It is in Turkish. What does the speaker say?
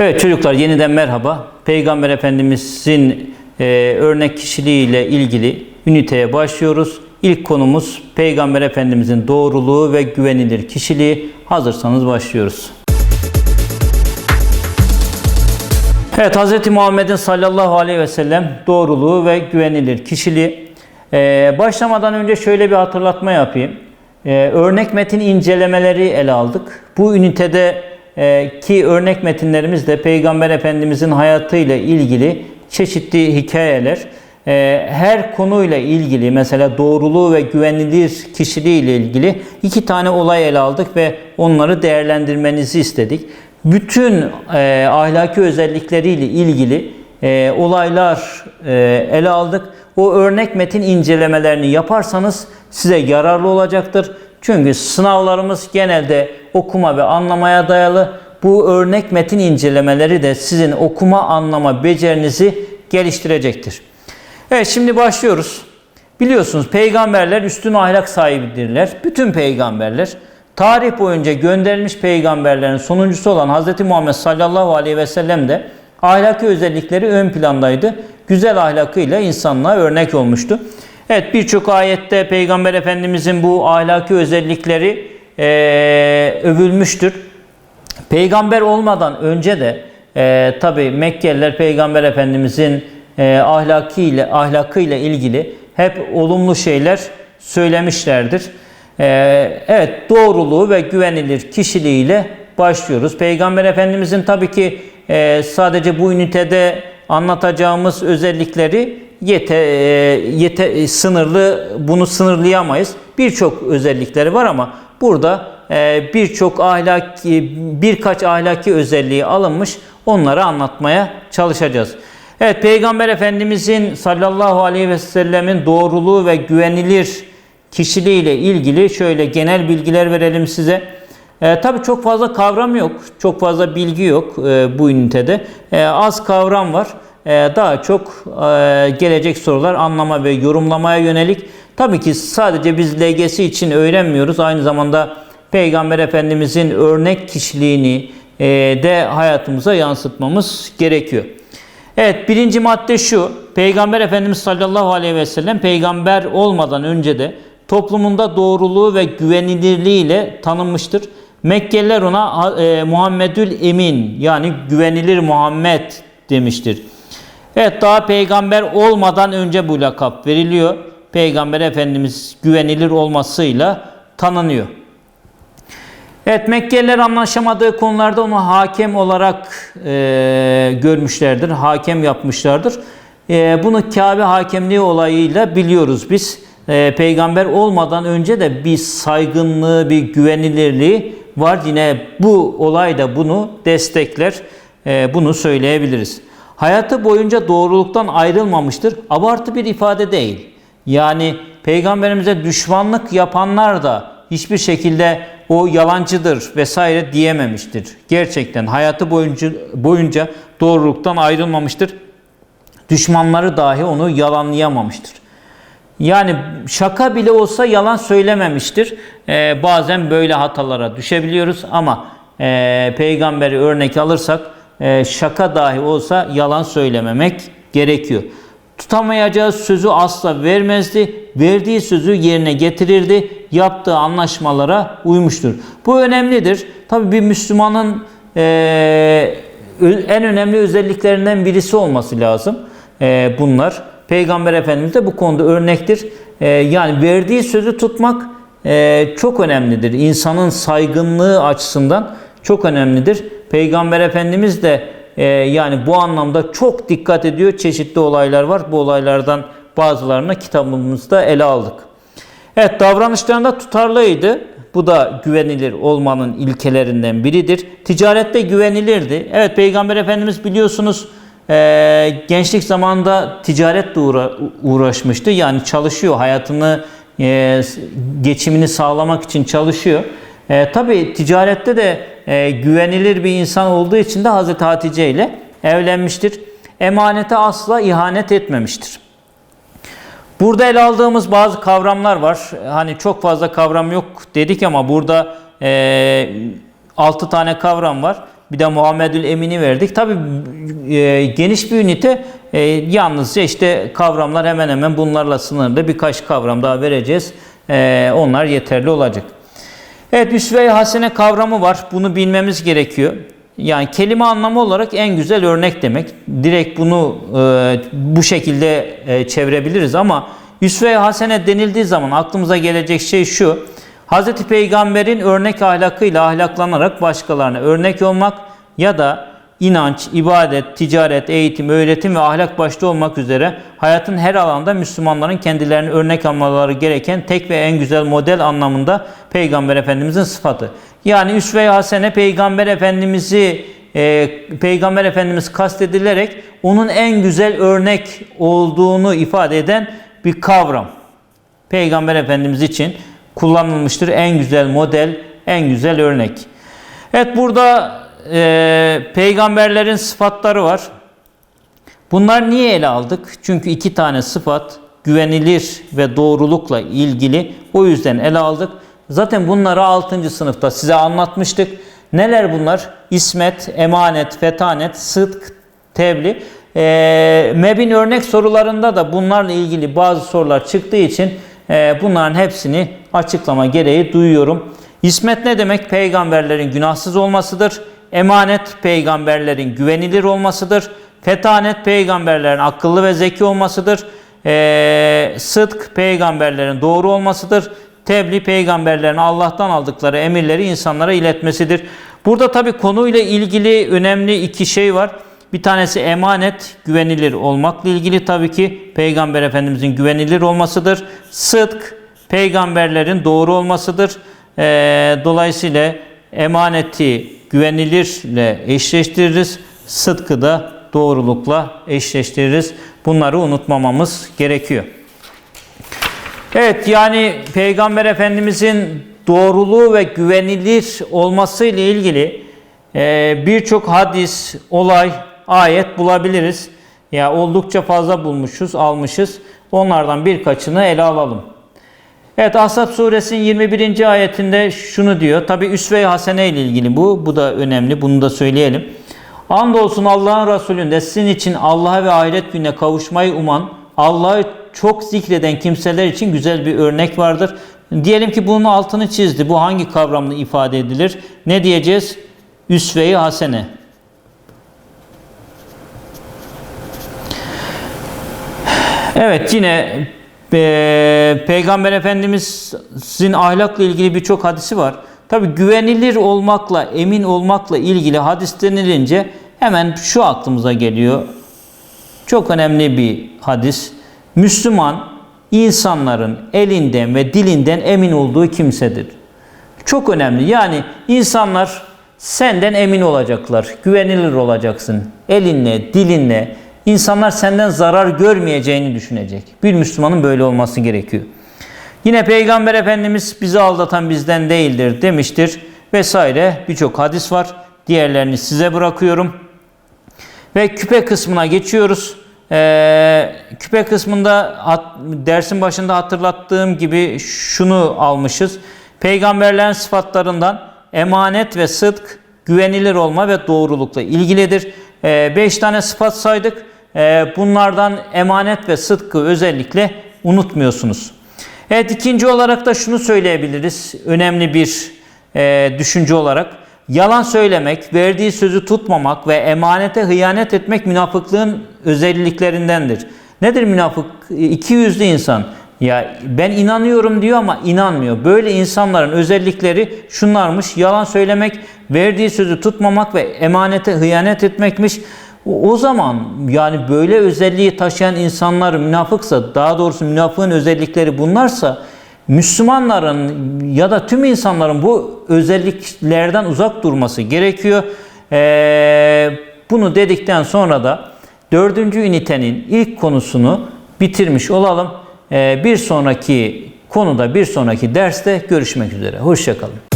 Evet çocuklar yeniden merhaba. Peygamber Efendimizin e, örnek kişiliğiyle ilgili üniteye başlıyoruz. İlk konumuz Peygamber Efendimizin doğruluğu ve güvenilir kişiliği. Hazırsanız başlıyoruz. Evet Hz. Muhammed'in sallallahu aleyhi ve sellem doğruluğu ve güvenilir kişiliği. Ee, başlamadan önce şöyle bir hatırlatma yapayım. Ee, örnek metin incelemeleri ele aldık. Bu ünitede ki örnek metinlerimiz de Peygamber Efendimizin hayatıyla ilgili çeşitli hikayeler. Ee, her konuyla ilgili mesela doğruluğu ve güvenilir kişiliği ile ilgili iki tane olay ele aldık ve onları değerlendirmenizi istedik bütün e, ahlaki özellikleriyle ilgili e, olaylar e, ele aldık. O örnek metin incelemelerini yaparsanız size yararlı olacaktır. Çünkü sınavlarımız genelde okuma ve anlamaya dayalı. Bu örnek metin incelemeleri de sizin okuma anlama becerinizi geliştirecektir. Evet şimdi başlıyoruz. Biliyorsunuz peygamberler üstün ahlak sahibidirler. Bütün peygamberler tarih boyunca gönderilmiş peygamberlerin sonuncusu olan Hz. Muhammed sallallahu aleyhi ve sellem de ahlaki özellikleri ön plandaydı. Güzel ahlakıyla insanlığa örnek olmuştu. Evet birçok ayette Peygamber Efendimizin bu ahlaki özellikleri eee, övülmüştür. Peygamber olmadan önce de e, tabi Mekkeliler Peygamber Efendimizin e, ahlakiyle ahlakıyla ilgili hep olumlu şeyler söylemişlerdir. E, evet doğruluğu ve güvenilir kişiliğiyle başlıyoruz. Peygamber Efendimizin tabii ki e, sadece bu ünitede anlatacağımız özellikleri yete, e, yete sınırlı bunu sınırlayamayız. Birçok özellikleri var ama burada e, birçok ahlaki birkaç ahlaki özelliği alınmış onları anlatmaya çalışacağız. Evet Peygamber Efendimizin sallallahu aleyhi ve sellemin doğruluğu ve güvenilir kişiliği ile ilgili şöyle genel bilgiler verelim size. E, tabii çok fazla kavram yok, çok fazla bilgi yok e, bu ünitede. E, az kavram var. E, daha çok e, gelecek sorular anlama ve yorumlamaya yönelik. Tabii ki sadece biz LGS için öğrenmiyoruz. Aynı zamanda Peygamber Efendimizin örnek kişiliğini e, de hayatımıza yansıtmamız gerekiyor. Evet birinci madde şu. Peygamber Efendimiz sallallahu aleyhi ve sellem peygamber olmadan önce de toplumunda doğruluğu ve güvenilirliğiyle tanınmıştır. Mekkeliler ona e, Muhammedül Emin yani güvenilir Muhammed demiştir. Evet daha peygamber olmadan önce bu lakap veriliyor. Peygamber Efendimiz güvenilir olmasıyla tanınıyor. Evet Mekkeliler anlaşamadığı konularda onu hakem olarak e, görmüşlerdir. Hakem yapmışlardır. E, bunu Kabe hakemliği olayıyla biliyoruz biz. E, peygamber olmadan önce de bir saygınlığı, bir güvenilirliği var. Yine bu olay da bunu destekler. E, bunu söyleyebiliriz. Hayatı boyunca doğruluktan ayrılmamıştır. Abartı bir ifade değil. Yani peygamberimize düşmanlık yapanlar da hiçbir şekilde o yalancıdır vesaire diyememiştir. Gerçekten hayatı boyunca boyunca doğruluktan ayrılmamıştır. Düşmanları dahi onu yalanlayamamıştır. Yani şaka bile olsa yalan söylememiştir. Ee, bazen böyle hatalara düşebiliyoruz ama e, peygamberi örnek alırsak şaka dahi olsa yalan söylememek gerekiyor. Tutamayacağı sözü asla vermezdi. Verdiği sözü yerine getirirdi. Yaptığı anlaşmalara uymuştur. Bu önemlidir. Tabii bir Müslümanın e, en önemli özelliklerinden birisi olması lazım. E, bunlar. Peygamber Efendimiz de bu konuda örnektir. E, yani verdiği sözü tutmak e, çok önemlidir. İnsanın saygınlığı açısından çok önemlidir. Peygamber Efendimiz de ee, yani bu anlamda çok dikkat ediyor. Çeşitli olaylar var. Bu olaylardan bazılarını kitabımızda ele aldık. Evet davranışlarında tutarlıydı. Bu da güvenilir olmanın ilkelerinden biridir. Ticarette güvenilirdi. Evet Peygamber Efendimiz biliyorsunuz e, gençlik zamanında ticaretle uğra uğraşmıştı. Yani çalışıyor. Hayatını e, geçimini sağlamak için çalışıyor. E, Tabi ticarette de e, güvenilir bir insan olduğu için de Hazreti Hatice ile evlenmiştir. Emanete asla ihanet etmemiştir. Burada ele aldığımız bazı kavramlar var. Hani çok fazla kavram yok dedik ama burada e, 6 tane kavram var. Bir de Muhammedül Emin'i verdik. Tabi e, geniş bir ünite e, yalnızca işte kavramlar hemen hemen bunlarla sınırlı. Birkaç kavram daha vereceğiz. E, onlar yeterli olacak. Evet üsve-i hasene kavramı var. Bunu bilmemiz gerekiyor. Yani kelime anlamı olarak en güzel örnek demek. Direkt bunu e, bu şekilde e, çevirebiliriz ama üsve-i hasene denildiği zaman aklımıza gelecek şey şu. Hz. Peygamber'in örnek ahlakıyla ahlaklanarak başkalarına örnek olmak ya da inanç, ibadet, ticaret, eğitim, öğretim ve ahlak başta olmak üzere hayatın her alanda Müslümanların kendilerini örnek almaları gereken tek ve en güzel model anlamında Peygamber Efendimizin sıfatı. Yani üsve-i hasene Peygamber Efendimiz'i e, Peygamber Efendimiz kastedilerek onun en güzel örnek olduğunu ifade eden bir kavram. Peygamber Efendimiz için kullanılmıştır en güzel model, en güzel örnek. Evet burada e, peygamberlerin sıfatları var. Bunlar niye ele aldık? Çünkü iki tane sıfat güvenilir ve doğrulukla ilgili. O yüzden ele aldık. Zaten bunları 6. sınıfta size anlatmıştık. Neler bunlar? İsmet, emanet, fetanet, sıdk, tebliğ. E, MEB'in örnek sorularında da bunlarla ilgili bazı sorular çıktığı için e, bunların hepsini açıklama gereği duyuyorum. İsmet ne demek? Peygamberlerin günahsız olmasıdır. Emanet peygamberlerin güvenilir olmasıdır. Fetanet peygamberlerin akıllı ve zeki olmasıdır. E, sıdk peygamberlerin doğru olmasıdır. Tebliğ peygamberlerin Allah'tan aldıkları emirleri insanlara iletmesidir. Burada tabi konuyla ilgili önemli iki şey var. Bir tanesi emanet, güvenilir olmakla ilgili tabii ki Peygamber Efendimizin güvenilir olmasıdır. Sıdk, peygamberlerin doğru olmasıdır. Ee, dolayısıyla emaneti güvenilirle eşleştiririz. Sıdkı da doğrulukla eşleştiririz. Bunları unutmamamız gerekiyor. Evet yani Peygamber Efendimizin doğruluğu ve güvenilir olması ile ilgili e, birçok hadis, olay, ayet bulabiliriz. Ya oldukça fazla bulmuşuz, almışız. Onlardan birkaçını ele alalım. Evet Ahzab suresinin 21. ayetinde şunu diyor. Tabi üsve-i hasene ile ilgili bu. Bu da önemli. Bunu da söyleyelim. Andolsun Allah'ın Resulünde sizin için Allah'a ve ahiret gününe kavuşmayı uman, Allah'ı çok zikreden kimseler için güzel bir örnek vardır. Diyelim ki bunun altını çizdi. Bu hangi kavramla ifade edilir? Ne diyeceğiz? Üsve-i hasene. Evet yine Peygamber Efendimizin ahlakla ilgili birçok hadisi var. Tabi güvenilir olmakla, emin olmakla ilgili hadis denilince hemen şu aklımıza geliyor. Çok önemli bir hadis. Müslüman insanların elinden ve dilinden emin olduğu kimsedir. Çok önemli. Yani insanlar senden emin olacaklar. Güvenilir olacaksın. Elinle, dilinle, İnsanlar senden zarar görmeyeceğini düşünecek. Bir Müslümanın böyle olması gerekiyor. Yine Peygamber Efendimiz bizi aldatan bizden değildir demiştir vesaire birçok hadis var. Diğerlerini size bırakıyorum. Ve küpe kısmına geçiyoruz. Ee, küpe kısmında dersin başında hatırlattığım gibi şunu almışız. Peygamberlerin sıfatlarından emanet ve sıdk, güvenilir olma ve doğrulukla ilgilidir. Ee, beş tane sıfat saydık. Ee, bunlardan emanet ve sıdkı özellikle unutmuyorsunuz. Evet ikinci olarak da şunu söyleyebiliriz. Önemli bir e, düşünce olarak. Yalan söylemek, verdiği sözü tutmamak ve emanete hıyanet etmek münafıklığın özelliklerindendir. Nedir münafık? İki yüzlü insan. Ya ben inanıyorum diyor ama inanmıyor. Böyle insanların özellikleri şunlarmış. Yalan söylemek, verdiği sözü tutmamak ve emanete hıyanet etmekmiş. O zaman yani böyle özelliği taşıyan insanlar münafıksa, daha doğrusu münafığın özellikleri bunlarsa Müslümanların ya da tüm insanların bu özelliklerden uzak durması gerekiyor. Ee, bunu dedikten sonra da dördüncü ünitenin ilk konusunu bitirmiş olalım. Ee, bir sonraki konuda, bir sonraki derste görüşmek üzere. Hoşçakalın.